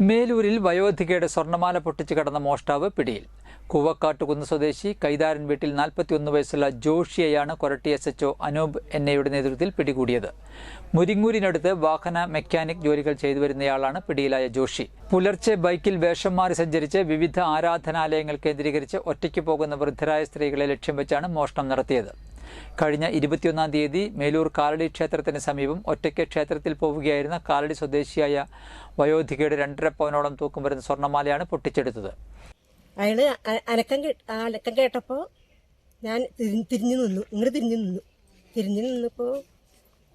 മേലൂരിൽ വയോധികയുടെ സ്വർണമാല പൊട്ടിച്ച് കടന്ന മോഷ്ടാവ് പിടിയിൽ. കൂവക്കാട്ടുകുന്ന് സ്വദേശി കൈതാരൻ വീട്ടിൽ നാൽപ്പത്തിയൊന്ന് വയസ്സുള്ള ജോഷിയെയാണ് കൊരട്ടി എസ് എച്ച്ഒ അനൂപ് എന്നയുടെ നേതൃത്വത്തിൽ പിടികൂടിയത്. മുരിങ്ങൂരിനടുത്ത് വാഹന മെക്കാനിക് ജോലികൾ ചെയ്തു വരുന്നയാളാണ് പിടിയിലായ ജോഷി. പുലർച്ചെ ബൈക്കിൽ വേഷം മാറി സഞ്ചരിച്ച് വിവിധ ആരാധനാലയങ്ങൾ കേന്ദ്രീകരിച്ച് ഒറ്റയ്ക്ക് പോകുന്ന വൃദ്ധരായ സ്ത്രീകളെ ലക്ഷ്യം വെച്ചാണ് മോഷണം നടത്തിയത്. കഴിഞ്ഞ ഇരുപത്തിയൊന്നാം തീയതി മേലൂർ കാലടി ക്ഷേത്രത്തിന് സമീപം ഒറ്റയ്ക്ക് ക്ഷേത്രത്തിൽ പോവുകയായിരുന്ന കാലടി സ്വദേശിയായ വയോധികയുടെ രണ്ടര പവനോളം തൂക്കം വരുന്ന സ്വർണമാലയാണ് പൊട്ടിച്ചെടുത്തത്. അയാൾ അ- അനക്കം അനക്കം കേട്ടപ്പോൾ ഞാൻ തിരിഞ്ഞു നിന്നു. ഇങ്ങോട്ട് തിരിഞ്ഞു നിന്നു. തിരിഞ്ഞു നിന്നപ്പോൾ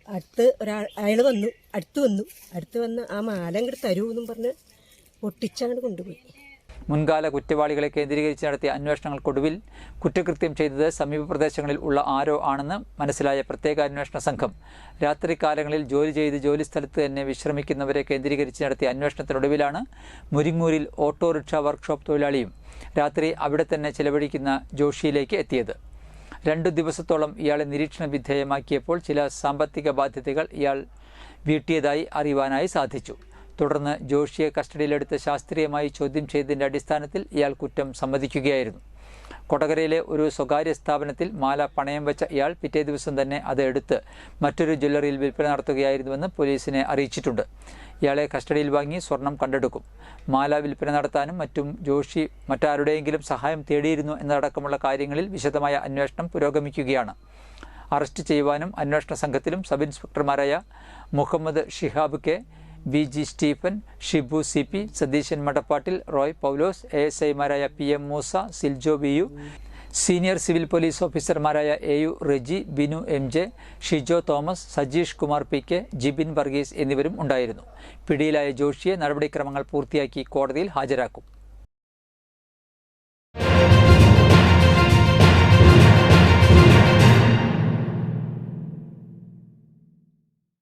അടുത്ത് ഒരാൾ അയാൾ വന്നു. അടുത്ത് വന്നു. അടുത്ത് വന്ന് ആ മാല ഇങ്ങോട്ട് തരൂ എന്നും പറഞ്ഞ് പൊട്ടിച്ചങ്ങോട്ട് കൊണ്ടുപോയി. മുൻകാല കുറ്റവാളികളെ കേന്ദ്രീകരിച്ച് നടത്തിയ അന്വേഷണങ്ങൾക്കൊടുവിൽ കുറ്റകൃത്യം ചെയ്തത് സമീപ പ്രദേശങ്ങളിൽ ഉള്ള ആരോ ആണെന്ന് മനസ്സിലായ പ്രത്യേക അന്വേഷണ സംഘം. രാത്രികാലങ്ങളിൽ ജോലി ചെയ്ത് ജോലിസ്ഥലത്ത് തന്നെ വിശ്രമിക്കുന്നവരെ കേന്ദ്രീകരിച്ച് നടത്തിയ അന്വേഷണത്തിനൊടുവിലാണ് മുരിങ്ങൂരിൽ ഓട്ടോറിക്ഷ വർക്ക്ഷോപ്പ് തൊഴിലാളിയും രാത്രി അവിടെ തന്നെ ചെലവഴിക്കുന്ന ജോഷിയിലേക്ക് എത്തിയത്. രണ്ടു ദിവസത്തോളം ഇയാളെ നിരീക്ഷണ വിധേയമാക്കിയപ്പോൾ ചില സാമ്പത്തിക ബാധ്യതകൾ ഇയാൾ വീട്ടിയതായി അറിയുവാനായി സാധിച്ചു. തുടർന്ന് ജോഷിയെ കസ്റ്റഡിയിലെടുത്ത് ശാസ്ത്രീയമായി ചോദ്യം ചെയ്തതിന്റെ അടിസ്ഥാനത്തിൽ ഇയാൾ കുറ്റം സമ്മതിക്കുകയായിരുന്നു. കൊടകരയിലെ ഒരു സ്വകാര്യ സ്ഥാപനത്തിൽ മാല പണയം വെച്ച ഇയാൾ പിറ്റേ ദിവസം തന്നെ അത് എടുത്ത് മറ്റൊരു ജ്വല്ലറിയിൽ വിൽപ്പന നടത്തുകയായിരുന്നുവെന്ന് പോലീസിനെ അറിയിച്ചിട്ടുണ്ട്. ഇയാളെ കസ്റ്റഡിയിൽ വാങ്ങി സ്വർണം കണ്ടെടുക്കും. മാല വിൽപ്പന നടത്താനും മറ്റും ജോഷി മറ്റാരുടെയെങ്കിലും സഹായം തേടിയിരുന്നു എന്നതടക്കമുള്ള കാര്യങ്ങളിൽ വിശദമായ അന്വേഷണം പുരോഗമിക്കുകയാണ്. അറസ്റ്റ് ചെയ്യുവാനും അന്വേഷണ സംഘത്തിലും sub ഇൻസ്പെക്ടർമാരായ Muhammad Shihab K V G Stephen Shibu C P Satheesan Madappattil Roy Paulose A S ഐമാരായ P M Moosa Siljo B U senior civil police ഓഫീസർമാരായ A U Reji Binu M J Shijo Thomas Sajeesh Kumar P K Jibin Varghese എന്നിവരും ഉണ്ടായിരുന്നു. പിടിയിലായ ജോഷിയെ നടപടിക്രമങ്ങൾ പൂർത്തിയാക്കി കോടതിയിൽ ഹാജരാക്കും.